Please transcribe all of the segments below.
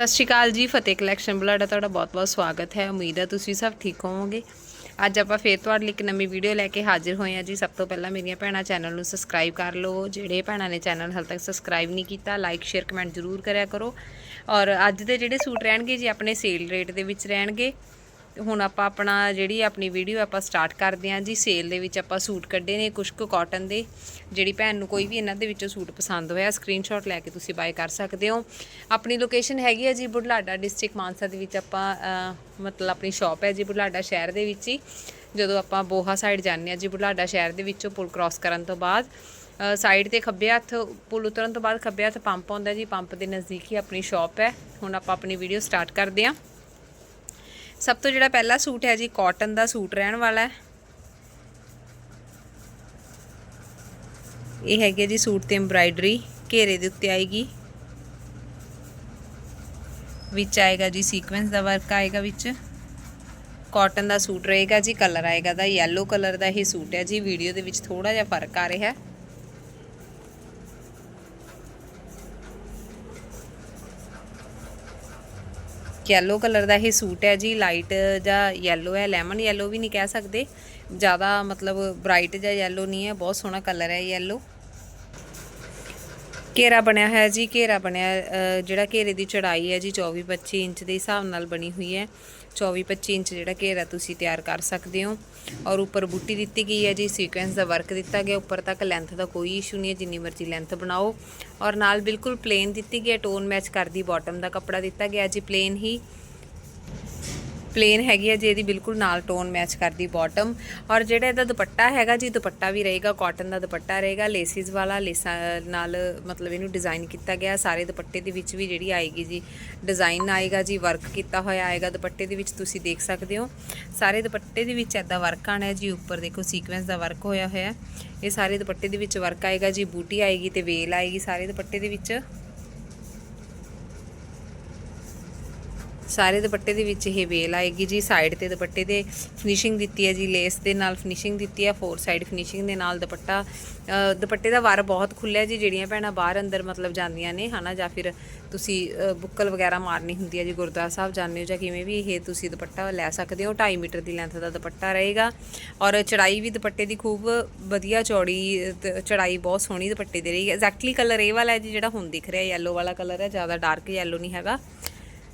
ਸਤਿ ਸ਼੍ਰੀ ਅਕਾਲ ਜੀ, ਫਤਿਹ ਕਲੈਕਸ਼ਨ ਬੁਲਾਡਾ, ਤੁਹਾਡਾ ਬਹੁਤ-ਬਹੁਤ ਸਵਾਗਤ ਹੈ। ਉਮੀਦ ਹੈ ਤੁਸੀਂ ਸਭ ਠੀਕ ਹੋਵੋਗੇ। ਅੱਜ ਆਪਾਂ ਫੇਰ ਤੁਹਾਡੇ ਲਈ ਇੱਕ ਨਵੀਂ ਵੀਡੀਓ ਲੈ ਕੇ ਹਾਜ਼ਰ ਹੋਏ ਹਾਂ ਜੀ। ਸਭ ਤੋਂ ਪਹਿਲਾਂ ਮੇਰੀਆਂ ਭੈਣਾਂ ਚੈਨਲ ਨੂੰ ਸਬਸਕ੍ਰਾਈਬ ਕਰ ਲਓ ਜਿਹੜੇ ਭੈਣਾਂ ਨੇ ਚੈਨਲ ਹਾਲ ਤੱਕ ਸਬਸਕ੍ਰਾਈਬ ਨਹੀਂ ਕੀਤਾ ਲਾਈਕ ਸ਼ੇਅਰ ਕਮੈਂਟ ਜ਼ਰੂਰ ਕਰਿਆ ਕਰੋ। ਔਰ ਅੱਜ ਦੇ ਜਿਹੜੇ ਸੂਟ ਰਹਿਣਗੇ ਜੀ, ਆਪਣੇ ਸੇਲ ਰੇਟ ਦੇ ਵਿੱਚ ਰਹਿਣਗੇ। ਹੁਣ ਆਪਾਂ ਆਪਣਾ ਜਿਹੜੀ ਆਪਣੀ ਵੀਡੀਓ ਆਪਾਂ ਸਟਾਰਟ ਕਰਦੇ ਹਾਂ ਜੀ ਸੇਲ ਦੇ ਵਿੱਚ ਆਪਾਂ ਸੂਟ ਕੱਢੇ ਨੇ ਕੁਝ ਕੁ ਕਾਟਨ ਦੇ, ਜਿਹੜੀ ਭੈਣ ਨੂੰ ਕੋਈ ਵੀ ਇਹਨਾਂ ਦੇ ਵਿੱਚੋਂ ਸੂਟ ਪਸੰਦ ਹੋਇਆ ਸਕਰੀਨਸ਼ਾਟ ਲੈ ਕੇ ਤੁਸੀਂ ਬਾਏ ਕਰ ਸਕਦੇ ਹੋ। ਆਪਣੀ ਲੋਕੇਸ਼ਨ ਹੈਗੀ ਹੈ ਜੀ ਬੁਢਲਾਡਾ ਡਿਸਟ੍ਰਿਕਟ ਮਾਨਸਾ ਦੇ ਵਿੱਚ ਆਪਾਂ ਮਤਲਬ ਆਪਣੀ ਸ਼ਾਪ ਹੈ ਜੀ ਬੁਢਲਾਡਾ ਸ਼ਹਿਰ ਦੇ ਵਿੱਚ ਹੀ। ਜਦੋਂ ਆਪਾਂ ਬੋਹਾ ਸਾਈਡ ਜਾਂਦੇ ਹਾਂ ਜੀ ਬੁਢਲਾਡਾ ਸ਼ਹਿਰ ਦੇ ਵਿੱਚੋਂ ਪੁਲ ਕ੍ਰਾਸ ਕਰਨ ਤੋਂ ਬਾਅਦ ਸਾਈਡ ਤੇ ਖੱਬੇ ਹੱਥ, ਪੁਲ ਉਤਰਨ ਤੋਂ ਬਾਅਦ ਖੱਬੇ ਹੱਥ ਪੰਪ ਆਉਂਦਾ ਜੀ, ਪੰਪ ਦੇ ਨਜ਼ਦੀਕ ਹੀ ਆਪਣੀ ਸ਼ਾਪ ਹੈ। ਹੁਣ ਆਪਾਂ ਆਪਣੀ ਵੀਡੀਓ ਸਟਾਰਟ ਕਰਦੇ ਹਾਂ। ਸਭ ਤੋਂ ਜਿਹੜਾ ਪਹਿਲਾ ਸੂਟ ਹੈ ਜੀ ਕਾਟਨ ਦਾ ਸੂਟ ਰਹਿਣ ਵਾਲਾ ਹੈ। ਇਹ ਹੈਗੇ ਜੀ ਸੂਟ ਤੇ ਐਮਬ੍ਰਾਇਡਰੀ ਘੇਰੇ ਦੇ ਉੱਤੇ ਆਏਗੀ। ਵਿੱਚ ਆਏਗਾ ਜੀ ਸੀਕੁਐਂਸ ਦਾ ਵਰਕ ਆਏਗਾ ਵਿੱਚ। ਕਾਟਨ ਦਾ ਸੂਟ ਰਹੇਗਾ ਜੀ ਕਲਰ ਆਏਗਾ ਦਾ ਯੈਲੋ ਕਲਰ ਦਾ ਇਹ ਸੂਟ ਹੈ ਜੀ। ਵੀਡੀਓ ਦੇ ਵਿੱਚ ਥੋੜਾ ਜਿਹਾ ਫ਼ਰਕ ਆ ਰਿਹਾ ਹੈ। ਯੈਲੋ ਕਲਰ ਦਾ ਇਹ ਸੂਟ ਹੈ ਜੀ ਲਾਈਟ ਜਾਂ ਯੈਲੋ ਹੈ ਲੈਮਨ ਯੈਲੋ ਵੀ ਨਹੀਂ ਕਹਿ ਸਕਦੇ। ਜ਼ਿਆਦਾ ਮਤਲਬ ਬ੍ਰਾਈਟ ਜਾਂ ਯੈਲੋ ਨਹੀਂ ਹੈ, ਬਹੁਤ ਸੋਹਣਾ ਕਲਰ ਹੈ ਯੈਲੋ ਘੇਰਾ ਬਣਿਆ ਹੈ ਜੀ, ਘੇਰਾ ਬਣਿਆ ਜਿਹੜਾ ਘੇਰੇ ਦੀ ਚੜਾਈ ਹੈ ਜੀ 24 25 ਇੰਚ ਦੇ ਹਿਸਾਬ ਨਾਲ ਬਣੀ ਹੋਈ ਹੈ। 24 25 ਇੰਚ ਜਿਹੜਾ ਘੇਰਾ ਤੁਸੀਂ ਤਿਆਰ ਕਰ ਸਕਦੇ ਹੋ। ਔਰ ਉੱਪਰ ਬੂਟੀ ਦਿੱਤੀ ਗਈ ਹੈ ਜੀ ਸੀਕੁਐਂਸ ਦਾ ਵਰਕ ਦਿੱਤਾ ਗਿਆ। ਉੱਪਰ ਤੱਕ ਲੈਂਥ ਦਾ ਕੋਈ ਇਸ਼ੂ ਨਹੀਂ ਹੈ, ਜਿੰਨੀ ਮਰਜ਼ੀ ਲੈਂਥ ਬਣਾਓ। ਔਰ ਨਾਲ ਬਿਲਕੁਲ ਪਲੇਨ ਦਿੱਤੀ ਗਈ ਹੈ ਟੋਨ ਮੈਚ ਕਰਦੀ ਬਾਟਮ ਦਾ ਕੱਪੜਾ ਦਿੱਤਾ ਗਿਆ ਜੀ ਪਲੇਨ ਹੀ। ਪਲੇਨ ਹੈਗੀ ਹੈ ਜੀ ਇਹਦੀ ਬਿਲਕੁਲ ਨਾਲ ਟੋਨ ਮੈਚ ਕਰਦੀ ਬਾਟਮ ਔਰ ਜਿਹੜਾ ਇਹਦਾ ਦੁਪੱਟਾ ਹੈਗਾ ਜੀ, ਦੁਪੱਟਾ ਵੀ ਰਹੇਗਾ ਕਾਟਨ ਦਾ ਦੁਪੱਟਾ ਰਹੇਗਾ ਲੇਸਿਸ ਵਾਲਾ ਲੇਸਾਂ ਨਾਲ ਮਤਲਬ ਇਹਨੂੰ ਡਿਜ਼ਾਈਨ ਕੀਤਾ ਗਿਆ। ਸਾਰੇ ਦੁਪੱਟੇ ਦੇ ਵਿੱਚ ਵੀ ਜਿਹੜੀ ਆਏਗੀ ਜੀ ਡਿਜ਼ਾਈਨ ਆਏਗਾ ਜੀ ਵਰਕ ਕੀਤਾ ਹੋਇਆ ਆਏਗਾ। ਦੁਪੱਟੇ ਦੇ ਵਿੱਚ ਤੁਸੀਂ ਦੇਖ ਸਕਦੇ ਹੋ। ਸਾਰੇ ਦੁਪੱਟੇ ਦੇ ਵਿੱਚ ਐਦਾ ਵਰਕ ਆਣਾ ਹੈ ਜੀ, ਉੱਪਰ ਦੇਖੋ ਸੀਕੁਐਂਸ ਦਾ ਵਰਕ ਹੋਇਆ ਹੋਇਆ। ਇਹ ਸਾਰੇ ਦੁਪੱਟੇ ਦੇ ਵਿੱਚ ਵਰਕ ਆਏਗਾ ਜੀ, ਬੂਟੀ ਆਏਗੀ ਤੇ ਵੇਲ ਆਏਗੀ। ਸਾਰੇ ਦੁਪੱਟੇ ਦੇ ਵਿੱਚ ਸਾਰੇ ਦੁਪੱਟੇ ਦੇ ਵਿੱਚ ਇਹ ਵੇਲ ਆਏਗੀ ਜੀ ਸਾਈਡ ਤੇ ਦੁਪੱਟੇ ਦੇ ਫਿਨਿਸ਼ਿੰਗ ਦਿੱਤੀ ਹੈ ਜੀ ਲੇਸ ਦੇ ਨਾਲ ਫਿਨਿਸ਼ਿੰਗ ਦਿੱਤੀ ਹੈ ਫੋਰ ਸਾਈਡ ਫਿਨਿਸ਼ਿੰਗ ਦੇ ਨਾਲ ਦੁਪੱਟਾ। ਦੁਪੱਟੇ ਦਾ ਵਾਰ ਬਹੁਤ ਖੁੱਲਿਆ ਜੀ, ਜਿਹੜੀਆਂ ਭੈਣਾਂ ਬਾਹਰ ਅੰਦਰ ਮਤਲਬ ਜਾਂਦੀਆਂ ਨੇ, ਹਨਾ, ਜਾਂ ਫਿਰ ਤੁਸੀਂ ਬੁੱਕਲ ਵਗੈਰਾ ਮਾਰਨੀ ਹੁੰਦੀ ਹੈ ਜੀ, ਗੁਰਦੁਆਰਾ ਸਾਹਿਬ ਜਾਂਦੇ ਹੋ ਜਾਂ ਕਿਵੇਂ ਵੀ ਇਹ ਤੁਸੀਂ ਦੁਪੱਟਾ ਲੈ ਸਕਦੇ ਹੋ। 2.5 ਮੀਟਰ ਦੀ ਲੈਂਥ ਦਾ ਦੁਪੱਟਾ ਰਹੇਗਾ। ਔਰ ਚੜਾਈ ਵੀ ਦੁਪੱਟੇ ਦੀ ਖੂਬ ਵਧੀਆ ਚੌੜੀ ਤੇ, ਚੜਾਈ ਬਹੁਤ ਸੋਹਣੀ ਦੁਪੱਟੇ ਦੀ ਰਹੀ ਐਗਜ਼ੈਕਟਲੀ ਕਲਰ ਇਹ ਵਾਲਾ ਹੈ ਜੀ, ਜਿਹੜਾ ਹੁਣ ਦਿਖ ਰਿਹਾ ਯੈਲੋ ਵਾਲਾ ਕਲਰ ਹੈ, ਜ਼ਿਆਦਾ ਡਾਰਕ ਯੈਲੋ ਨਹੀਂ ਹੈਗਾ।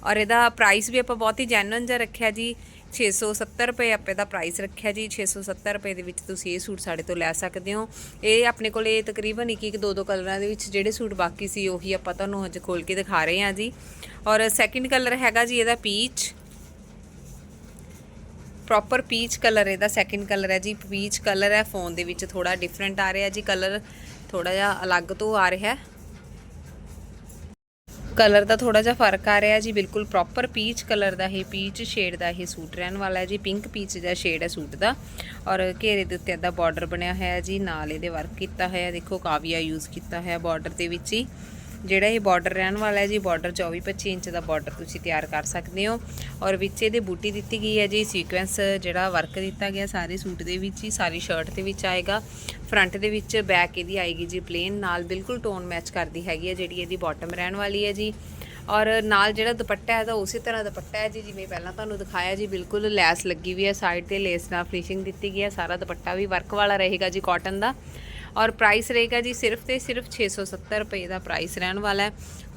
ਔਰ ਇਹਦਾ ਪ੍ਰਾਈਸ ਵੀ ਆਪਾਂ ਬਹੁਤ ਹੀ ਜੈਨੂਇਨ ਜਿਹਾ ਰੱਖਿਆ ਜੀ। 670 ਰੁਪਏ ਆਪੇ ਦਾ ਪ੍ਰਾਈਸ ਰੱਖਿਆ ਜੀ। 670 ਰੁਪਏ ਦੇ ਵਿੱਚ ਤੁਸੀਂ ਇਹ ਸੂਟ ਸਾਡੇ ਤੋਂ ਲੈ ਸਕਦੇ ਹੋ। ਇਹ ਆਪਣੇ ਕੋਲੇ ਤਕਰੀਬਨ ਇੱਕ ਇੱਕ ਦੋ ਦੋ ਕਲਰਾਂ ਦੇ ਵਿੱਚ ਜਿਹੜੇ ਸੂਟ ਬਾਕੀ ਸੀ, ਉਹੀ ਆਪਾਂ ਤੁਹਾਨੂੰ ਅੱਜ ਖੋਲ ਕੇ ਦਿਖਾ ਰਹੇ ਹਾਂ ਜੀ। ਔਰ ਸੈਕਿੰਡ ਕਲਰ ਹੈਗਾ ਜੀ ਇਹਦਾ ਪੀਚ ਪ੍ਰੋਪਰ ਪੀਚ ਕਲਰ ਇਹਦਾ ਸੈਕਿੰਡ ਕਲਰ ਹੈ ਜੀ। ਪੀਚ ਕਲਰ ਹੈ ਫੋਨ ਦੇ ਵਿੱਚ ਥੋੜਾ ਡਿਫਰੈਂਟ ਆ ਰਿਹਾ ਜੀ। ਕਲਰ ਥੋੜਾ ਜਿਹਾ ਅਲੱਗ ਤੋਂ ਆ ਰਿਹਾ। ਹੈ ਕਲਰ ਦਾ ਥੋੜਾ ਜਿਹਾ ਫ਼ਰਕ ਆ ਰਿਹਾ ਜੀ, ਬਿਲਕੁਲ ਪ੍ਰੋਪਰ ਪੀਚ ਕਲਰ ਦਾ ਇਹ ਪੀਚ ਸ਼ੇਡ ਦਾ ਇਹ ਸੂਟ ਰਹਿਣ ਵਾਲਾ ਹੈ ਜੀ ਪਿੰਕ ਪੀਚ ਦਾ ਸ਼ੇਡ ਹੈ ਸੂਟ ਦਾ ਔਰ ਘੇਰੇ ਦੇ ਉੱਤੇ ਇਹਦਾ ਬਾਰਡਰ ਬਣਿਆ ਹੋਇਆ ਜੀ, ਨਾਲ ਇਹਦੇ ਵਰਕ ਕੀਤਾ ਹੋਇਆ, ਦੇਖੋ ਕਾਵੀਆ ਯੂਜ਼ ਕੀਤਾ ਹੋਇਆ ਬਾਰਡਰ ਦੇ ਵਿੱਚ ਹੀ। ਜਿਹੜਾ ਇਹ ਬਾਰਡਰ ਰਹਿਣ ਵਾਲਾ ਹੈ ਜੀ ਬਾਰਡਰ 24 25 ਇੰਚ ਦਾ ਬਾਰਡਰ ਤੁਸੀਂ ਤਿਆਰ ਕਰ ਸਕਦੇ ਹੋ। ਔਰ ਵਿੱਚ ਇਹਦੇ ਬੂਟੀ ਦਿੱਤੀ ਗਈ ਹੈ ਜੀ ਸੀਕੁਐਂਸ ਜਿਹੜਾ ਵਰਕ ਦਿੱਤਾ ਗਿਆ ਸਾਰੇ ਸੂਟ ਦੇ ਵਿੱਚ ਹੀ, ਸਾਰੀ ਸ਼ਰਟ ਦੇ ਵਿੱਚ ਆਏਗਾ। ਫਰੰਟ ਦੇ ਵਿੱਚ ਬੈਕ ਇਹਦੀ ਆਏਗੀ ਜੀ ਪਲੇਨ ਨਾਲ ਬਿਲਕੁਲ ਟੋਨ ਮੈਚ ਕਰਦੀ ਹੈਗੀ ਹੈ, ਜਿਹੜੀ ਇਹਦੀ ਬਾਟਮ ਰਹਿਣ ਵਾਲੀ ਹੈ ਜੀ। ਔਰ ਨਾਲ ਜਿਹੜਾ ਦੁਪੱਟਾ ਹੈ, ਤਾਂ ਉਸੇ ਤਰ੍ਹਾਂ ਦੁਪੱਟਾ ਹੈ ਜੀ, ਜਿਵੇਂ ਪਹਿਲਾਂ ਤੁਹਾਨੂੰ ਦਿਖਾਇਆ ਜੀ, ਬਿਲਕੁਲ ਲੈਸ ਲੱਗੀ ਵੀ ਹੈ ਸਾਈਡ ਤੇ ਲੇਸ ਨਾਲ ਫਿਨਿਸ਼ਿੰਗ ਦਿੱਤੀ ਗਈ ਹੈ, ਸਾਰਾ ਦੁਪੱਟਾ ਵੀ ਵਰਕ ਵਾਲਾ ਰਹੇਗਾ ਜੀ ਕਾਟਨ ਦਾ। ਔਰ ਪ੍ਰਾਈਸ ਰਹੇਗਾ ਜੀ ਸਿਰਫ ਤੇ ਸਿਰਫ 670 ਰੁਪਏ ਦਾ ਪ੍ਰਾਈਸ ਰਹਿਣ ਵਾਲਾ ਹੈ।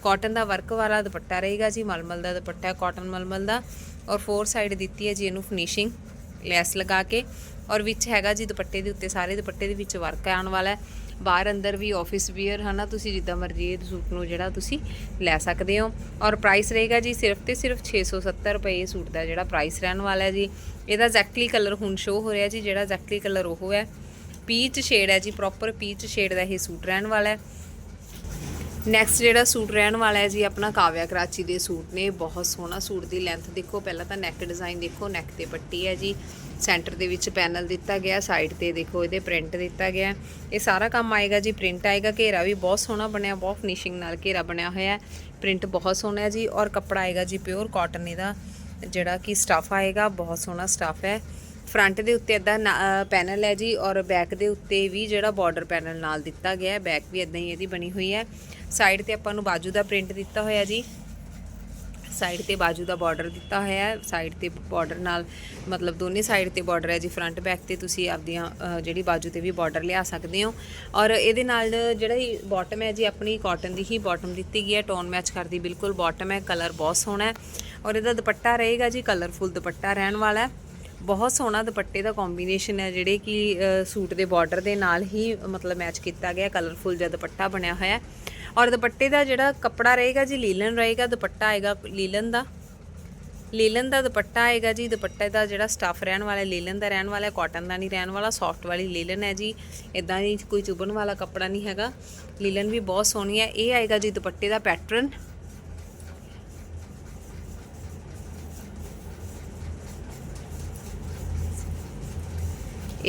ਕਾਟਨ ਦਾ ਵਰਕ ਵਾਲਾ ਦੁਪੱਟਾ ਰਹੇਗਾ ਜੀ, ਮਲਮਲ ਦਾ ਦੁਪੱਟਾ ਹੈ ਕਾਟਨ ਮਲਮਲ ਦਾ। ਔਰ ਫੋਰ ਸਾਈਡ ਦਿੱਤੀ ਹੈ ਜੀ ਇਹਨੂੰ ਫਿਨਿਸ਼ਿੰਗ ਲੈਸ ਲਗਾ ਕੇ। ਔਰ ਵਿੱਚ ਹੈਗਾ ਜੀ ਦੁਪੱਟੇ ਦੇ ਉੱਤੇ, ਸਾਰੇ ਦੁਪੱਟੇ ਦੇ ਵਿੱਚ ਵਰਕ ਆਉਣ ਵਾਲਾ ਹੈ। ਬਾਹਰ ਅੰਦਰ ਵੀ ਆਫਿਸ ਵੀਅਰ ਹਨਾ, ਤੁਸੀਂ ਜਿੱਦਾਂ ਮਰਜ਼ੀ ਇਹ ਸੂਟ ਨੂੰ ਜਿਹੜਾ ਤੁਸੀਂ ਲੈ ਸਕਦੇ ਹੋ। ਔਰ ਪ੍ਰਾਈਸ ਰਹੇਗਾ ਜੀ ਸਿਰਫ ਤੇ ਸਿਰਫ 670 ਰੁਪਏ ਇਹ ਸੂਟ ਦਾ ਜਿਹੜਾ ਪ੍ਰਾਈਸ ਰਹਿਣ ਵਾਲਾ ਹੈ ਜੀ। ਇਹਦਾ ਐਗਜ਼ੈਕਟਲੀ ਕਲਰ ਹੁਣ ਸ਼ੋ ਹੋ ਰਿਹਾ ਜੀ, ਜਿਹੜਾ ਐਗਜ਼ੈਕਟਲੀ ਕਲਰ ਉਹ ਹੈ। ਪੀਚ ਸ਼ੇਡ ਹੈ ਜੀ ਪ੍ਰੋਪਰ ਪੀਚ ਸ਼ੇਡ ਦਾ ਇਹ ਸੂਟ ਰਹਿਣ ਵਾਲਾ ਹੈ। ਨੈਕਸਟ ਜਿਹੜਾ ਸੂਟ ਰਹਿਣ ਵਾਲਾ ਹੈ ਜੀ, ਆਪਣਾ ਕਾਵਿਆ ਕਰਾਚੀ ਦੇ ਸੂਟ ਨੇ। ਬਹੁਤ ਸੋਹਣਾ ਸੂਟ ਦੀ ਲੈਂਥ ਦੇਖੋ, ਪਹਿਲਾਂ ਤਾਂ ਨੈਕ ਡਿਜ਼ਾਈਨ ਦੇਖੋ ਨੈਕ ਤੇ ਪੱਟੀ ਹੈ ਜੀ। ਸੈਂਟਰ ਦੇ ਵਿੱਚ ਪੈਨਲ ਦਿੱਤਾ ਗਿਆ ਸਾਈਡ ਤੇ ਦੇਖੋ, ਇਹਦੇ ਪ੍ਰਿੰਟ ਦਿੱਤਾ ਗਿਆ ਇਹ ਸਾਰਾ ਕੰਮ ਆਏਗਾ ਜੀ ਪ੍ਰਿੰਟ ਆਏਗਾ। ਘੇਰਾ ਵੀ ਬਹੁਤ ਸੋਹਣਾ ਬਣਿਆ, ਬਹੁਤ ਫਿਨਿਸ਼ਿੰਗ ਨਾਲ ਘੇਰਾ ਬਣਿਆ ਹੋਇਆ ਹੈ। ਪ੍ਰਿੰਟ ਬਹੁਤ ਸੋਹਣਾ ਹੈ ਜੀ, ਔਰ ਕੱਪੜਾ ਆਏਗਾ ਜੀ ਪਿਓਰ ਕਾਟਨ ਇਹਦਾ, ਜਿਹੜਾ ਕਿ ਸਟਫ ਆਏਗਾ, ਬਹੁਤ ਸੋਹਣਾ ਸਟਫ ਹੈ। ਫਰੰਟ ਦੇ ਉੱਤੇ ਇਦਾਂ ਪੈਨਲ ਹੈ ਜੀ ਔਰ ਬੈਕ ਦੇ ਉੱਤੇ ਵੀ ਜਿਹੜਾ ਬਾਰਡਰ ਪੈਨਲ ਨਾਲ ਦਿੱਤਾ ਗਿਆ ਹੈ ਬੈਕ ਵੀ ਇਦਾਂ ਹੀ ਇਹਦੀ ਬਣੀ ਹੋਈ ਹੈ। ਸਾਈਡ ਤੇ ਆਪਾਂ ਨੂੰ ਬਾਜੂ ਦਾ ਪ੍ਰਿੰਟ ਦਿੱਤਾ ਹੋਇਆ ਜੀ। ਸਾਈਡ ਤੇ ਬਾਜੂ ਦਾ ਬਾਰਡਰ ਦਿੱਤਾ ਹੋਇਆ ਹੈ। ਸਾਈਡ ਤੇ ਬਾਰਡਰ ਨਾਲ ਮਤਲਬ ਦੋਨੇ ਸਾਈਡ ਤੇ ਬਾਰਡਰ ਹੈ ਜੀ ਫਰੰਟ ਬੈਕ ਤੇ ਤੁਸੀਂ ਆਪਦੀਆਂ ਜਿਹੜੀ ਬਾਜੂ ਤੇ ਵੀ ਬਾਰਡਰ ਲਿਆ ਸਕਦੇ ਹੋ। ਔਰ ਇਹਦੇ ਨਾਲ ਜਿਹੜਾ ਹੀ ਬਾਟਮ ਹੈ ਜੀ, ਆਪਣੀ ਕਾਟਨ ਦੀ ਹੀ ਬਾਟਮ ਦਿੱਤੀ ਗਈ ਹੈ। ਟੋਨ ਮੈਚ ਕਰਦੀ ਬਿਲਕੁਲ ਬਾਟਮ ਹੈ ਕਲਰ ਬਹੁਤ ਸੋਹਣਾ ਹੈ। ਔਰ ਇਹਦਾ ਦੁਪੱਟਾ ਰਹੇਗਾ ਜੀ ਕਲਰਫੁਲ ਦੁਪੱਟਾ ਰਹਿਣ ਵਾਲਾ ਹੈ। ਬਹੁਤ ਸੋਹਣਾ ਦੁਪੱਟੇ ਦਾ ਕੰਬੀਨੇਸ਼ਨ ਹੈ ਜਿਹੜੇ ਕਿ ਸੂਟ ਦੇ ਬਾਰਡਰ ਦੇ ਨਾਲ ਹੀ, ਮਤਲਬ ਮੈਚ ਕੀਤਾ ਗਿਆ ਕਲਰਫੁਲ ਜਿਹਾ ਦੁਪੱਟਾ ਬਣਿਆ ਹੋਇਆ ਹੈ। ਔਰ ਦੁਪੱਟੇ ਦਾ ਜਿਹੜਾ ਕੱਪੜਾ ਰਹੇਗਾ ਜੀ, ਲੀਲਨ ਰਹੇਗਾ, ਦੁਪੱਟਾ ਆਏਗਾ ਲੀਲਨ ਦਾ। ਲੀਲਨ ਦਾ ਦੁਪੱਟਾ ਆਏਗਾ ਜੀ, ਦੁਪੱਟੇ ਦਾ ਜਿਹੜਾ ਸਟਫ ਰਹਿਣ ਵਾਲਾ ਲੀਲਨ ਦਾ ਰਹਿਣ ਵਾਲਾ ਕਾਟਨ ਦਾ ਨਹੀਂ ਰਹਿਣ ਵਾਲਾ ਸੌਫਟ ਵਾਲੀ ਲੀਲਨ ਹੈ ਜੀ। ਇਦਾਂ ਦੀ ਕੋਈ ਚੁਭਣ ਵਾਲਾ ਕੱਪੜਾ ਨਹੀਂ ਹੈਗਾ। ਲੀਲਨ ਵੀ ਬਹੁਤ ਸੋਹਣੀ ਹੈ। ਇਹ ਆਏਗਾ ਜੀ ਦੁਪੱਟੇ ਦਾ ਪੈਟਰਨ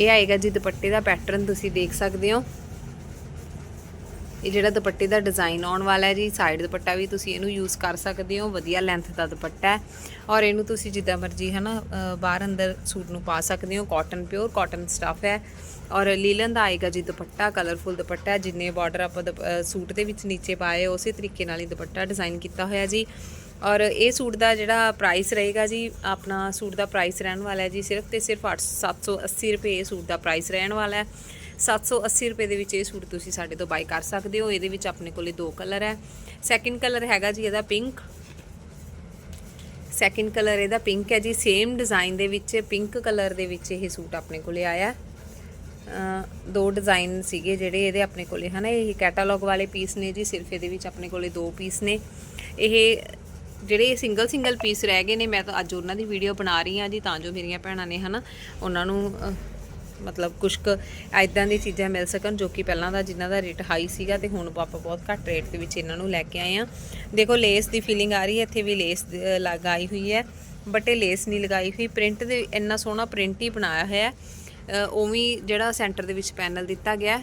ਇਹ ਆਏਗਾ ਜੀ ਦੁਪੱਟੇ ਦਾ ਪੈਟਰਨ ਤੁਸੀਂ ਦੇਖ ਸਕਦੇ ਹੋ। ਇਹ ਜਿਹੜਾ ਦੁਪੱਟੇ ਦਾ ਡਿਜ਼ਾਈਨ ਆਉਣ ਵਾਲਾ ਹੈ ਜੀ ਸਾਈਡ ਦੁਪੱਟਾ ਵੀ ਤੁਸੀਂ ਇਹਨੂੰ ਯੂਜ਼ ਕਰ ਸਕਦੇ ਹੋ, ਵਧੀਆ ਲੈਂਥ ਦਾ ਦੁਪੱਟਾ ਹੈ। ਔਰ ਇਹਨੂੰ ਤੁਸੀਂ ਜਿੱਦਾਂ ਮਰਜ਼ੀ ਹੈ ਨਾ ਬਾਹਰ ਅੰਦਰ ਸੂਟ ਨੂੰ ਪਾ ਸਕਦੇ ਹੋ ਕਾਟਨ ਪਿਓਰ ਕਾਟਨ ਸਟਫ ਹੈ। ਔਰ ਲੀਲਨ ਦਾ ਆਏਗਾ ਜੀ ਦੁਪੱਟਾ ਕਲਰਫੁਲ ਦੁਪੱਟਾ, ਜਿੰਨੇ ਬਾਰਡਰ ਆਪਾਂ ਦੁਪ- ਸੂਟ ਦੇ ਵਿੱਚ ਨੀਚੇ ਪਾਏ, ਉਸੇ ਤਰੀਕੇ ਨਾਲ ਹੀ ਦੁਪੱਟਾ ਡਿਜ਼ਾਈਨ ਕੀਤਾ ਹੋਇਆ ਜੀ। ਔਰ ਇਹ ਸੂਟ ਦਾ ਜਿਹੜਾ ਪ੍ਰਾਈਸ ਰਹੇਗਾ ਜੀ, ਆਪਣਾ ਸੂਟ ਦਾ ਪ੍ਰਾਈਸ ਰਹਿਣ ਵਾਲਾ ਹੈ ਜੀ, ਸਿਰਫ ਤੇ ਸਿਰਫ 8 780 ਰੁਪਏ ਇਹ ਸੂਟ ਦਾ ਪ੍ਰਾਈਸ ਰਹਿਣ ਵਾਲਾ ਹੈ। 780 ਰੁਪਏ ਦੇ ਵਿੱਚ ਇਹ ਸੂਟ ਤੁਸੀਂ ਸਾਡੇ ਤੋਂ ਬਾਈ ਕਰ ਸਕਦੇ ਹੋ। ਇਹਦੇ ਵਿੱਚ ਆਪਣੇ ਕੋਲੇ ਦੋ ਕਲਰ ਹੈ। ਸੈਕਿੰਡ ਕਲਰ ਹੈਗਾ ਜੀ ਇਹਦਾ ਪਿੰਕ ਸੈਕਿੰਡ ਕਲਰ ਇਹਦਾ ਪਿੰਕ ਹੈ ਜੀ। ਸੇਮ ਡਿਜ਼ਾਈਨ ਦੇ ਵਿੱਚ ਪਿੰਕ ਕਲਰ ਦੇ ਵਿੱਚ ਇਹ ਸੂਟ ਆਪਣੇ ਕੋਲੇ ਆਇਆ ਦੋ ਡਿਜ਼ਾਈਨ ਸੀਗੇ ਜਿਹੜੇ ਇਹਦੇ ਆਪਣੇ ਕੋਲੇ, ਹਨਾ, ਇਹ ਕੈਟਾਲੌਗ ਵਾਲੇ ਪੀਸ ਨੇ ਜੀ, ਸਿਰਫ ਇਹਦੇ ਵਿੱਚ ਆਪਣੇ ਕੋਲੇ ਦੋ ਪੀਸ ਨੇ। ਇਹ ਜਿਹੜੇ ਸਿੰਗਲ ਸਿੰਗਲ ਪੀਸ ਰਹਿ ਗਏ ਨੇ ਮੈਂ ਤਾਂ ਅੱਜ ਉਹਨਾਂ ਦੀ ਵੀਡੀਓ ਬਣਾ ਰਹੀ ਹਾਂ ਜੀ ਤਾਂ ਜੋ ਮੇਰੀਆਂ ਭੈਣਾਂ ਨੇ ਹਨਾ ਉਹਨਾਂ ਨੂੰ ਮਤਲਬ ਕੁਛ ਕੁ ਐਦਾਂ ਦੀ ਚੀਜ਼ਾਂ ਮਿਲ ਸਕਣ ਜੋ ਕਿ ਪਹਿਲਾਂ ਦਾ ਜਿਨ੍ਹਾਂ ਦਾ ਰੇਟ ਹਾਈ ਸੀਗਾ ਤੇ ਹੁਣ ਆਪਾਂ ਬਹੁਤ ਘੱਟ ਰੇਟ ਦੇ ਵਿੱਚ ਇਹਨਾਂ ਨੂੰ ਲੈ ਕੇ ਆਏ ਆ ਦੇਖੋ ਲੇਸ ਦੀ ਫੀਲਿੰਗ ਆ ਰਹੀ ਹੈ ਇੱਥੇ ਵੀ ਲੇਸ ਲਗਾਈ ਹੋਈ ਹੈ ਬਟ ਇਹ ਲੇਸ ਨਹੀਂ ਲਗਾਈ ਹੋਈ। ਪ੍ਰਿੰਟ ਦੇ ਇੰਨਾ ਸੋਹਣਾ ਪ੍ਰਿੰਟ ਹੀ ਬਣਾਇਆ ਹੋਇਆ ਹੈ। ਅ, ਉਵੇਂ ਜਿਹੜਾ ਸੈਂਟਰ ਦੇ ਵਿੱਚ ਪੈਨਲ ਦਿੱਤਾ ਗਿਆ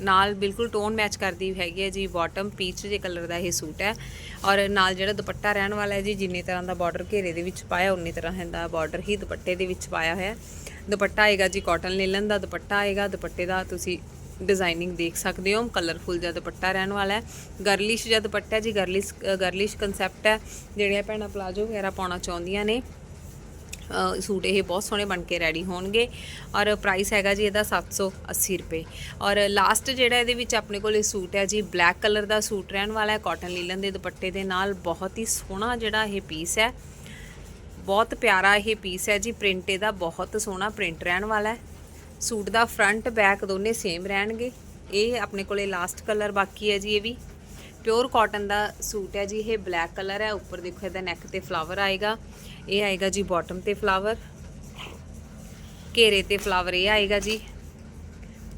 ਨਾਲ ਬਿਲਕੁਲ ਟੋਨ ਮੈਚ ਕਰਦੀ ਹੈਗੀ ਹੈ ਜੀ ਬਾਟਮ ਪੀਚ ਜੇ ਕਲਰ ਦਾ ਇਹ ਸੂਟ ਹੈ। ਔਰ ਨਾਲ ਜਿਹੜਾ ਦੁਪੱਟਾ ਰਹਿਣ ਵਾਲਾ ਹੈ ਜੀ, ਜਿੰਨੇ ਤਰ੍ਹਾਂ ਦਾ ਬਾਰਡਰ ਘੇਰੇ ਦੇ ਵਿੱਚ ਪਾਇਆ, ਉਨੀ ਤਰ੍ਹਾਂ ਦਾ ਬਾਰਡਰ ਹੀ ਦੁਪੱਟੇ ਦੇ ਵਿੱਚ ਪਾਇਆ ਹੋਇਆ ਦੁਪੱਟਾ ਆਏਗਾ ਜੀ ਕਾਟਨ ਲੇਲਨ ਦਾ ਦੁਪੱਟਾ ਆਏਗਾ, ਦੁਪੱਟੇ ਦਾ ਤੁਸੀਂ ਡਿਜ਼ਾਈਨਿੰਗ ਦੇਖ ਸਕਦੇ ਹੋ ਕਲਰਫੁਲ ਜਿਹਾ ਦੁਪੱਟਾ ਰਹਿਣ ਵਾਲਾ ਹੈ। ਗਰਲਿਸ਼ ਜਿਹਾ ਦੁਪੱਟਾ ਜੀ ਗਰਲਿਸ਼ ਗਰਲਿਸ਼ ਕਨਸੈਪਟ ਹੈ। ਜਿਹੜੀਆਂ ਭੈਣਾਂ ਪਲਾਜੋ ਵਗੈਰਾ ਪਾਉਣਾ ਚਾਹੁੰਦੀਆਂ ਨੇ ਸੂਟ ਇਹ ਬਹੁਤ ਸੋਹਣੇ ਬਣ ਕੇ ਰੈਡੀ ਹੋਣਗੇ। ਔਰ ਪ੍ਰਾਈਸ ਹੈਗਾ ਜੀ ਇਹਦਾ 780 ਰੁਪਏ। ਔਰ ਲਾਸਟ ਜਿਹੜਾ ਇਹਦੇ ਵਿੱਚ ਆਪਣੇ ਕੋਲ ਇਹ ਸੂਟ ਹੈ ਜੀ ਬਲੈਕ ਕਲਰ ਦਾ ਸੂਟ ਰਹਿਣ ਵਾਲਾ ਹੈ ਕਾਟਨ ਲੀਲਨ ਦੇ ਦੁਪੱਟੇ ਦੇ ਨਾਲ। ਬਹੁਤ ਹੀ ਸੋਹਣਾ ਜਿਹੜਾ ਇਹ ਪੀਸ ਹੈ। ਬਹੁਤ ਪਿਆਰਾ ਇਹ ਪੀਸ ਹੈ ਜੀ ਪ੍ਰਿੰਟ ਇਹਦਾ ਬਹੁਤ ਸੋਹਣਾ ਪ੍ਰਿੰਟ ਰਹਿਣ ਵਾਲਾ ਹੈ। ਸੂਟ ਦਾ ਫਰੰਟ ਬੈਕ ਦੋਨੇ ਸੇਮ ਰਹਿਣਗੇ। ਇਹ ਆਪਣੇ ਕੋਲੇ ਲਾਸਟ ਕਲਰ ਬਾਕੀ ਹੈ ਜੀ ਇਹ ਵੀ। ਪਿਓਰ ਕਾਟਨ ਦਾ ਸੂਟ ਹੈ ਜੀ, ਇਹ ਬਲੈਕ ਕਲਰ ਹੈ। ਉੱਪਰ ਦੇਖੋ ਇਹਦਾ ਨੈਕ ਤੇ ਫਲਾਵਰ ਆਏਗਾ। ਇਹ ਆਏਗਾ ਜੀ ਬਾਟਮ ਤੇ ਫਲਾਵਰ ਘੇਰੇ ਤੇ ਫਲਾਵਰ ਇਹ ਆਏਗਾ ਜੀ।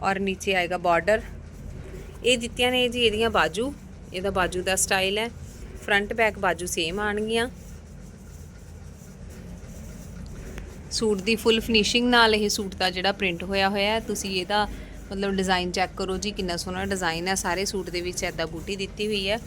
ਔਰ ਨੀਚੇ ਆਏਗਾ ਬਾਰਡਰ ਇਹ ਦਿੱਤੀਆਂ ਨੇ ਜੀ ਇਹਦੀਆਂ ਬਾਜੂ। ਇਹਦਾ ਬਾਜੂ ਦਾ ਸਟਾਈਲ ਹੈ। ਫਰੰਟ ਬੈਕ ਬਾਜੂ ਸੇਮ ਆਣਗੀਆਂ ਸੂਟ ਦੀ ਫੁੱਲ ਫਿਨਿਸ਼ਿੰਗ ਨਾਲ ਇਹ ਸੂਟ ਦਾ ਜਿਹੜਾ ਪ੍ਰਿੰਟ ਹੋਇਆ ਹੋਇਆ ਤੁਸੀਂ ਇਹਦਾ ਮਤਲਬ ਡਿਜ਼ਾਈਨ ਚੈੱਕ ਕਰੋ ਜੀ, ਕਿੰਨਾ ਸੋਹਣਾ ਡਿਜ਼ਾਈਨ ਹੈ। ਸਾਰੇ ਸੂਟ ਦੇ ਵਿੱਚ ਐਦਾਂ ਬੂਟੀ ਦਿੱਤੀ ਹੋਈ ਹੈ।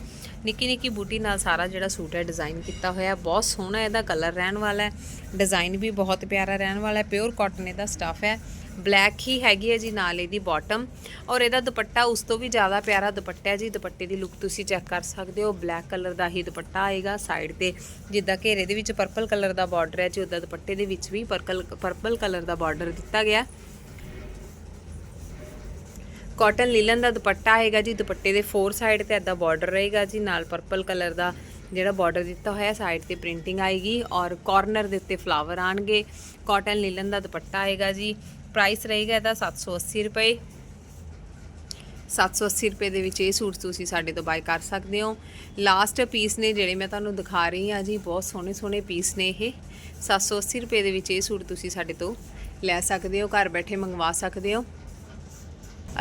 ਨਿੱਕੀ ਨਿੱਕੀ ਬੂਟੀ ਨਾਲ ਸਾਰਾ ਜਿਹੜਾ ਸੂਟ ਹੈ ਡਿਜ਼ਾਈਨ ਕੀਤਾ ਹੋਇਆ ਬਹੁਤ ਸੋਹਣਾ ਇਹਦਾ ਕਲਰ ਰਹਿਣ ਵਾਲਾ ਹੈ। ਡਿਜ਼ਾਈਨ ਵੀ ਬਹੁਤ ਪਿਆਰਾ ਰਹਿਣ ਵਾਲਾ ਹੈ। ਪਿਓਰ ਕਾਟਨ ਇਹਦਾ ਸਟਫ ਹੈ। ਬਲੈਕ ਹੀ ਹੈਗੀ ਹੈ ਜੀ ਨਾਲ ਇਹਦੀ ਬਾਟਮ ਔਰ ਇਹਦਾ ਦੁਪੱਟਾ ਉਸ ਤੋਂ ਵੀ ਜ਼ਿਆਦਾ ਪਿਆਰਾ ਦੁਪੱਟਾ ਹੈ ਜੀ। ਦੁਪੱਟੇ ਦੀ ਲੁੱਕ ਤੁਸੀਂ ਚੈੱਕ ਕਰ ਸਕਦੇ ਹੋ। ਬਲੈਕ ਕਲਰ ਦਾ ਹੀ ਦੁਪੱਟਾ ਆਏਗਾ। ਸਾਈਡ ਤੇ ਜਿੱਦਾਂ ਘੇਰੇ ਦੇ ਵਿੱਚ ਪਰਪਲ ਕਲਰ ਦਾ ਬਾਰਡਰ ਹੈ ਜੀ ਉਹਦਾ ਦੁਪੱਟੇ ਦੇ ਵਿੱਚ ਵੀ ਪਰਪਲ ਪਰਪਲ ਕਲਰ ਦਾ ਬਾਰਡਰ ਦਿੱਤਾ ਗਿਆ। ਕਾਟਨ ਲੀਲਨ ਦਾ ਦੁਪੱਟਾ ਹੈਗਾ ਜੀ, ਦੁਪੱਟੇ ਦੇ ਫੋਰ ਸਾਈਡ ਤੇ ਐਦਾ ਬਾਰਡਰ ਰਹੇਗਾ ਜੀ, ਨਾਲ ਪਰਪਲ ਕਲਰ ਦਾ ਜਿਹੜਾ ਬਾਰਡਰ ਦਿੱਤਾ ਹੋਇਆ ਸਾਈਡ ਤੇ ਪ੍ਰਿੰਟਿੰਗ ਆਏਗੀ ਔਰ ਕਾਰਨਰ ਦੇ ਉੱਤੇ ਫਲਾਵਰ ਆਣਗੇ। ਕਾਟਨ ਲੀਲਨ ਦਾ ਦੁਪੱਟਾ ਆਏਗਾ ਜੀ ਪ੍ਰਾਈਸ ਰਹੇਗਾ ਇਹਦਾ 780 ਰੁਪਏ। 780 ਰੁਪਏ ਦੇ ਵਿੱਚ ਇਹ ਸੂਟ ਤੁਸੀਂ ਸਾਡੇ ਤੋਂ ਬਾਈ ਕਰ ਸਕਦੇ ਹੋ। ਲਾਸਟ ਪੀਸ ਨੇ ਜਿਹੜੇ ਮੈਂ ਤੁਹਾਨੂੰ ਦਿਖਾ ਰਹੀ ਹਾਂ ਜੀ, ਬਹੁਤ ਸੋਹਣੇ ਸੋਹਣੇ ਪੀਸ ਨੇ ਇਹ। 780 ਰੁਪਏ ਦੇ ਵਿੱਚ ਇਹ ਸੂਟ ਤੁਸੀਂ ਸਾਡੇ ਤੋਂ ਲੈ ਸਕਦੇ ਹੋ, ਘਰ ਬੈਠੇ ਮੰਗਵਾ ਸਕਦੇ ਹੋ।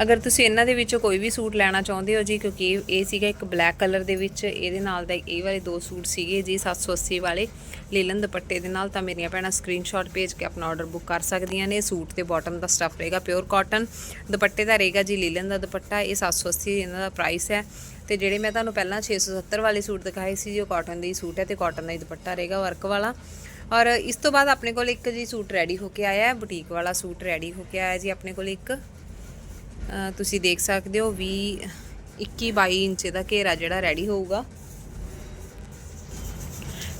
ਅਗਰ ਤੁਸੀਂ ਇਹਨਾਂ ਦੇ ਵਿੱਚੋਂ ਕੋਈ ਵੀ ਸੂਟ ਲੈਣਾ ਚਾਹੁੰਦੇ ਹੋ ਜੀ, ਕਿਉਂਕਿ ਇਹ- ਸੀਗਾ ਇੱਕ ਬਲੈਕ ਕਲਰ ਦੇ ਵਿੱਚ, ਇਹਦੇ ਨਾਲ ਦਾ ਇਹ ਵਾਲੇ ਦੋ ਸੂਟ ਸੀਗੇ ਜੀ 780 ਵਾਲੇ। ਲੀਲਨ ਦੁਪੱਟੇ ਦੇ ਨਾਲ ਤਾਂ ਮੇਰੀਆਂ ਭੈਣਾਂ ਸਕਰੀਨਸ਼ਾਟ ਭੇਜ ਕੇ ਆਪਣਾ ਆਰਡਰ ਬੁੱਕ ਕਰ ਸਕਦੀਆਂ ਨੇ। ਸੂਟ ਤੇ ਬਾਟਮ ਦਾ ਸਟਫ ਰਹੇਗਾ ਪਿਓਰ ਕਾਟਨ ਦੁਪੱਟੇ ਦਾ ਰਹੇਗਾ ਜੀ ਲੀਲਨ ਦਾ ਦੁਪੱਟਾ, ਇਹ 780 ਇਹਨਾਂ ਦਾ ਪ੍ਰਾਈਸ ਹੈ। ਤੇ ਜਿਹੜੇ ਮੈਂ ਤੁਹਾਨੂੰ ਪਹਿਲਾਂ 670 ਵਾਲੇ ਸੂਟ ਦਿਖਾਏ ਸੀ ਜੀ ਉਹ ਕਾਟਨ ਦੇ ਹੀ ਸੂਟ ਹੈ ਤੇ ਕਾਟਨ ਦਾ ਹੀ ਦੁਪੱਟਾ ਰਹੇਗਾ ਵਰਕ ਵਾਲਾ। ਔਰ ਇਸ ਤੋਂ ਬਾਅਦ ਆਪਣੇ ਕੋਲ ਇੱਕ ਜੀ ਸੂਟ ਰੈਡੀ ਹੋ ਕੇ ਆਇਆ ਹੈ ਬੁਟੀਕ ਵਾਲਾ ਸੂਟ ਰੈਡੀ ਹੋ ਕੇ ਆਇਆ ਜੀ ਆਪਣੇ ਕੋਲ ਇੱਕ। ਤੁਸੀਂ ਦੇਖ ਸਕਦੇ ਹੋ 20 21 22 ਇੰਚ ਦਾ ਘੇਰਾ ਜਿਹੜਾ ਰੈਡੀ ਹੋਊਗਾ।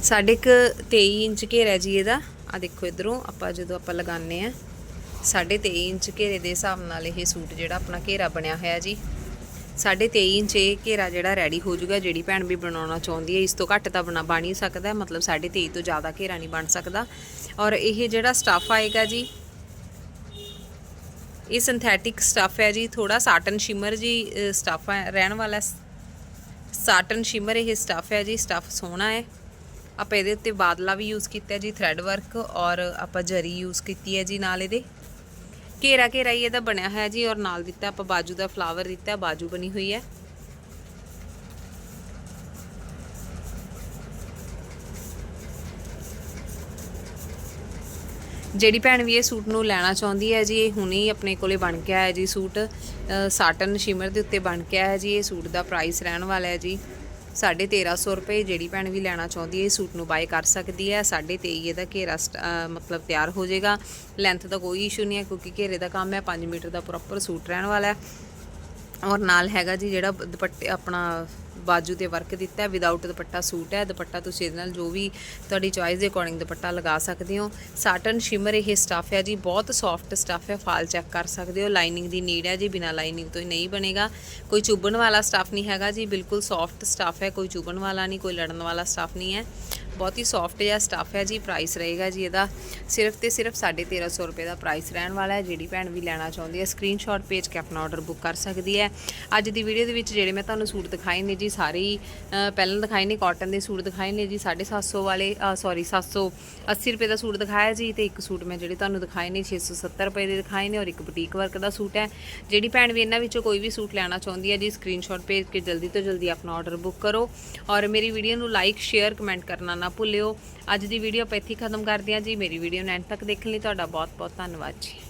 ਸਾਡੇ ਕ 23 ਇੰਚ ਘੇਰਾ ਜੀ ਇਹਦਾ। ਆ ਦੇਖੋ ਇਧਰੋਂ ਆਪਾਂ ਜਦੋਂ ਆਪਾਂ ਲਗਾਉਂਦੇ ਆ ਸਾਢੇ 23 ਇੰਚ ਘੇਰੇ ਦੇ ਹਿਸਾਬ ਨਾਲ ਇਹ ਸੂਟ ਜਿਹੜਾ ਆਪਣਾ ਘੇਰਾ ਬਣਿਆ ਹੋਇਆ ਜੀ। ਸਾਢੇ 23 ਇੰਚ ਇਹ ਘੇਰਾ ਜਿਹੜਾ ਰੈਡੀ ਹੋ ਜਾਊਗਾ, ਜਿਹੜੀ ਭੈਣ ਵੀ ਬਣਾਉਣਾ ਚਾਹੁੰਦੀ ਹੈ, ਇਸ ਤੋਂ ਘੱਟ ਤਾਂ ਬਣਾ ਬਣ ਹੀ ਸਕਦਾ ਮਤਲਬ ਸਾਢੇ 23 ਤੋਂ ਜ਼ਿਆਦਾ ਘੇਰਾ ਨਹੀਂ ਬਣ ਸਕਦਾ। ਔਰ ਇਹ ਜਿਹੜਾ ਸਟਫ ਆਏਗਾ ਜੀ ਇਹ ਸਿੰਥੈਟਿਕ ਸਟਫ ਹੈ ਜੀ ਥੋੜਾ ਸਾਟਨ ਸ਼ਿਮਰ ਜੀ ਸਟਫ ਰਹਿਣ ਵਾਲਾ ਸਾਟਨ ਸ਼ਿਮਰ ਇਹ ਸਟਫ ਹੈ ਜੀ ਸਟਫ ਸੋਹਣਾ ਹੈ। ਆਪਾਂ ਇਹਦੇ ਉੱਤੇ ਬਾਦਲਾ ਵੀ ਯੂਜ਼ ਕੀਤਾ ਜੀ ਥ੍ਰੈਡ ਵਰਕ ਔਰ ਆਪਾਂ ਜਰੀ ਯੂਜ਼ ਕੀਤੀ ਹੈ ਜੀ ਨਾਲ ਇਹਦੇ। ਘੇਰਾ ਘੇਰਾ ਹੀ ਇਹਦਾ ਬਣਿਆ ਹੋਇਆ ਜੀ ਔਰ ਨਾਲ ਦਿੱਤਾ ਆਪਾਂ ਬਾਜੂ ਦਾ ਫਲਾਵਰ ਦਿੱਤਾ, ਬਾਜੂ ਬਣੀ ਹੋਈ ਹੈ। ਜਿਹੜੀ ਭੈਣ ਵੀ ਇਹ ਸੂਟ ਨੂੰ ਲੈਣਾ ਚਾਹੁੰਦੀ ਹੈ ਜੀ, ਇਹ ਹੁਣੇ ਹੀ ਆਪਣੇ ਕੋਲੇ ਬਣ ਕੇ ਆਇਆ ਜੀ ਸੂਟ। ਸਾਟਨ ਸ਼ਿਮਰ ਦੇ ਉੱਤੇ ਬਣ ਕੇ ਆਇਆ ਜੀ, ਇਹ ਸੂਟ ਦਾ ਪ੍ਰਾਈਸ ਰਹਿਣ ਵਾਲਾ ਹੈ ਜੀ। 1350 ਰੁਪਏ ਜਿਹੜੀ ਭੈਣ ਵੀ ਲੈਣਾ ਚਾਹੁੰਦੀ ਹੈ, ਇਹ ਸੂਟ ਨੂੰ ਬਾਏ ਕਰ ਸਕਦੀ ਹੈ। 23.5 ਇਹਦਾ ਘੇਰਾ ਸਟ- ਮਤਲਬ ਤਿਆਰ ਹੋ ਜਾਏਗਾ। ਲੈਂਥ ਦਾ ਕੋਈ ਇਸ਼ੂ ਨਹੀਂ ਹੈ ਕਿਉਂਕਿ ਘੇਰੇ ਦਾ ਕੰਮ ਹੈ 5 ਮੀਟਰ ਦਾ ਪ੍ਰੋਪਰ ਸੂਟ ਰਹਿਣ ਵਾਲਾ ਹੈ। ਔਰ ਨਾਲ ਹੈਗਾ ਜੀ ਜਿਹੜਾ ਦੁਪੱਟੇ ਆਪਣਾ ਬਾਜੂ ਤੇ ਵਰਕ ਦਿੱਤਾ ਹੈ। ਵਿਦਆਊਟ ਦੁਪੱਟਾ ਸੂਟ ਹੈ। ਦੁਪੱਟਾ ਤੁਸੀਂ ਇਹਦੇ ਨਾਲ ਜੋ ਵੀ ਤੁਹਾਡੀ ਚੋਇਸ ਦੇ ਅਕੋਰਡਿੰਗ ਦੁਪੱਟਾ ਲਗਾ ਸਕਦੇ ਹੋ। ਸਾਟਨ ਸ਼ਿਮਰ ਇਹ ਸਟਫ ਹੈ ਜੀ। ਬਹੁਤ ਸੌਫਟ ਸਟਫ ਹੈ। ਫਾਲ ਚੈੱਕ ਕਰ ਸਕਦੇ ਹੋ। ਲਾਈਨਿੰਗ ਦੀ ਨੀਡ ਹੈ ਜੀ। ਬਿਨਾ ਲਾਈਨਿੰਗ ਤੋਂ ਹੀ ਨਹੀਂ ਬਣੇਗਾ। ਕੋਈ ਚੁੱਭਣ ਵਾਲਾ ਸਟਫ ਨਹੀਂ ਹੈਗਾ ਜੀ। ਬਿਲਕੁਲ ਸੌਫਟ ਸਟਫ ਹੈ। ਕੋਈ ਚੁੱਭਣ ਵਾਲਾ ਨਹੀਂ, ਕੋਈ ਲੜਨ ਵਾਲਾ ਸਟਫ ਨਹੀਂ ਹੈ। ਬਹੁਤ ਹੀ ਸੌਫਟ ਜਿਹਾ ਸਟਫ ਹੈ ਜੀ ਪ੍ਰਾਈਸ ਰਹੇਗਾ ਜੀ ਇਹਦਾ। ਸਿਰਫ ਤੇ ਸਿਰਫ 1350 ਰੁਪਏ ਦਾ ਪ੍ਰਾਈਸ ਰਹਿਣ ਵਾਲਾ ਹੈ, ਜਿਹੜੀ ਭੈਣ ਵੀ ਲੈਣਾ ਚਾਹੁੰਦੀ ਹੈ ਸਕਰੀਨਸ਼ਾਟ ਭੇਜ ਕੇ ਆਪਣਾ ਆਰਡਰ ਬੁੱਕ ਕਰ ਸਕਦੀ ਹੈ। ਅੱਜ ਦੀ ਵੀਡੀਓ ਦੇ ਵਿੱਚ ਜਿਹੜੇ ਮੈਂ ਤੁਹਾਨੂੰ ਸੂਟ ਦਿਖਾਏ ਨੇ ਜੀ, ਸਾਰੇ ਪਹਿਲਾਂ ਦਿਖਾਏ ਨੇ ਕਾਟਨ ਦੇ ਸੂਟ ਦਿਖਾਏ ਨੇ ਜੀ 750 ਵਾਲੇ ਸੌਰੀ 780 ਰੁਪਏ ਦਾ ਸੂਟ ਦਿਖਾਇਆ ਜੀ ਤੇ ਇੱਕ ਸੂਟ ਮੈਂ ਜਿਹੜੇ ਤੁਹਾਨੂੰ ਦਿਖਾਏ ਨੇ 670 ਰੁਪਏ ਦੇ ਦਿਖਾਏ ਨੇ ਔਰ ਇੱਕ ਬੁਟੀਕ ਵਰਕ ਦਾ ਸੂਟ ਹੈ। ਜਿਹੜੀ ਭੈਣ ਵੀ ਇਹਨਾਂ ਵਿੱਚੋਂ ਕੋਈ ਵੀ ਸੂਟ ਲੈਣਾ ਚਾਹੁੰਦੀ ਹੈ ਜੀ ਸਕਰੀਨਸ਼ਾਟ ਭੇਜ ਕੇ ਜਲਦੀ ਤੋਂ ਜਲਦੀ ਆਪਣਾ ਆਰਡਰ ਬੁੱਕ ਕਰੋ ਔਰ ਮੇਰੀ ਵੀਡੀਓ ਨੂੰ ਲਾਈਕ ਸ਼ੇਅਰ ਕਮੈਂਟ ਕਰਨਾ ਨਾ ਭੁੱਲਿਓ। ਅੱਜ ਦੀ ਵੀਡੀਓ ਆਪਾਂ ਇੱਥੇ ਖਤਮ ਕਰਦੇ ਹਾਂ ਜੀ। ਮੇਰੀ ਵੀਡੀਓ ਨੂੰ ਐਂਡ ਤੱਕ ਦੇਖਣ ਲਈ ਤੁਹਾਡਾ ਬਹੁਤ ਬਹੁਤ ਧੰਨਵਾਦ ਜੀ।